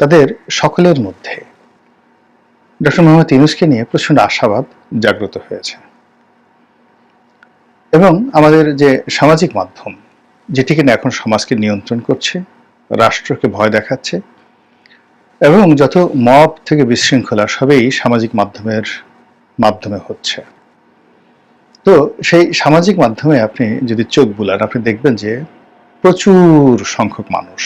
তাদের সকলের মধ্যে। ডক্টর মোহাম্মদ ইউনুসকে নিয়ে প্রচণ্ড আশাবাদ জাগ্রত হয়েছে। এবং আমাদের যে সামাজিক মাধ্যম যেটি কিনা এখন সমাজকে নিয়ন্ত্রণ করছে, রাষ্ট্রকে ভয় দেখাচ্ছে, এবং যত মব থেকে বিশৃঙ্খলা সবই সামাজিক মাধ্যমের মাধ্যমে হচ্ছে। তো সেই সামাজিক মাধ্যমে আপনি যদি চোখ বুলান, আপনি দেখবেন যে প্রচুর সংখ্যক মানুষ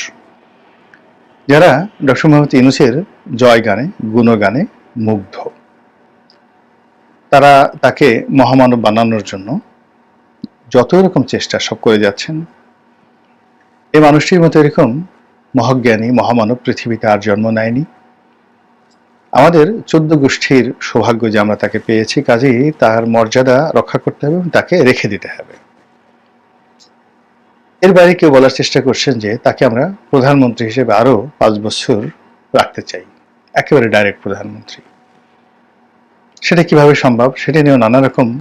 যারা ডক্টর মোহাম্মদ ইউনুসের জয় গানে গুণগানে মুগ্ধ, তারা তাকে মহামানব বানানোর জন্য যত রকম চেষ্টা সব করে যাচ্ছেন এই মানুষটির মতো এরকম মহাজ্ঞানী, মহামানব পৃথিবীতে আর জন্ম নেয়নি। আমাদের চোদ্দ গোষ্ঠীর সৌভাগ্য যে আমরা তাকে পেয়েছি, কাজেই তার মর্যাদা রক্ষা করতে হবে এবং তাকে রেখে দিতে হবে। এর বাইরে কেউ বলার চেষ্টা করছেন যে তাকে আমরা প্রধানমন্ত্রী হিসেবে আরও পাঁচ বছর রাখতে চাই। একেবারে ডাইরেক্ট প্রধানমন্ত্রী। সেটা কীভাবে সম্ভব? সেটা নিয়েও নানা রকম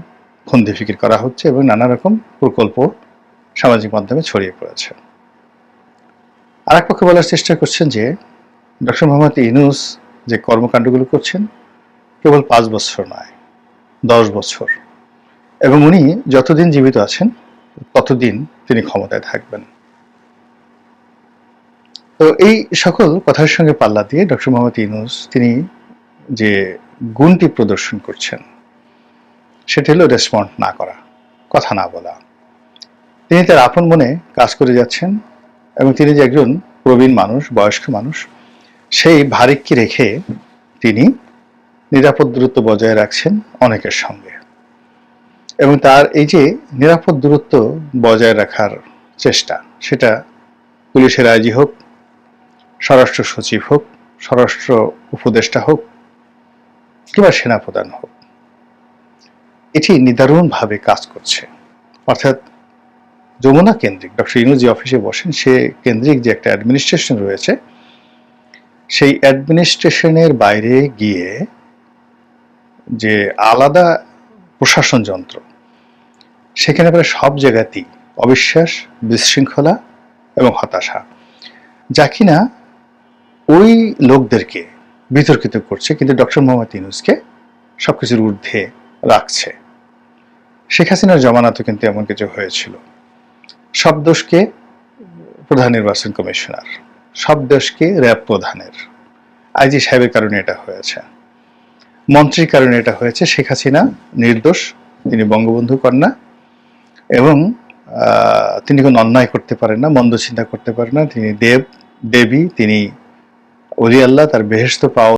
ফন্দি ফিকির করা হচ্ছে এবং নানা রকম প্রকল্প সামাজিক মাধ্যমে ছড়িয়ে পড়েছে। আর এক পক্ষে বলার চেষ্টা করছেন যে ডক্টর মোহাম্মদ ইনুস যে কর্মকাণ্ডগুলো করছেন, কেবল পাঁচ বছর নয়, দশ বছর। এবং উনি যতদিন জীবিত আছেন ততদিন তিনি ক্ষমতায় থাকবেন। তো এই সকল কথার সঙ্গে পাল্লা দিয়ে ডক্টর মোহাম্মদ ইনুস তিনি যে গুণটি প্রদর্শন করছেন, সেটি হলো রেসপন্ড না করা, কথা না বলা। তিনি তার আপন মনে কাজ করে যাচ্ছেন এবং তিনি যে একজন প্রবীণ মানুষ, বয়স্ক মানুষ, সেই ভারিককে রেখে তিনি নিরাপদ দূরত্ব বজায় রাখছেন অনেকের সঙ্গে। এবং তার এই যে নিরাপদ দূরত্ব বজায় রাখার চেষ্টা, সেটা পুলিশের আইজি হোক, স্বরাষ্ট্র সচিব হোক, স্বরাষ্ট্র উপদেষ্টা হোক কিংবা সেনাপ্রধান হোক, এটি নিদারুণভাবে কাজ করছে। অর্থাৎ যমুনা কেন্দ্রিক ডক্টর ইনু যে অফিসে বসেন, সে কেন্দ্রিক যে একটা অ্যাডমিনিস্ট্রেশন রয়েছে, সেই অ্যাডমিনিস্ট্রেশনের বাইরে গিয়ে যে আলাদা প্রশাসন যন্ত্র। সেখানে প্রায় সব জায়গাতেই অবিশ্বাস, বিশৃঙ্খলা এবং হতাশা, যা কিনা ওই লোকদেরকে বিতর্কিত করছে, কিন্তু ডক্টর মোহাম্মদ ইউনুসকে সবকিছুর ঊর্ধ্বে রাখছে। শেখ হাসিনার জমানাতে কিন্তু এমন কিছু হয়েছিল। সব দোষকে প্রধান নির্বাচন কমিশনার, সব দোষকে র্যাব প্রধানের, আইজি সাহেবের কারণে এটা হয়েছে। মন্ত্রীর কারণে এটা হয়েছে। শেখ হাসিনা নির্দোষ, তিনি বঙ্গবন্ধু কন্যা এবং তিনি কোনো অন্যায় করতে পারেন না, মন্দ চিন্তা করতে পারেন না। তিনি দেব, দেবী, তিনি অলি আল্লাহ, তার বেহেস্ত পাওয়া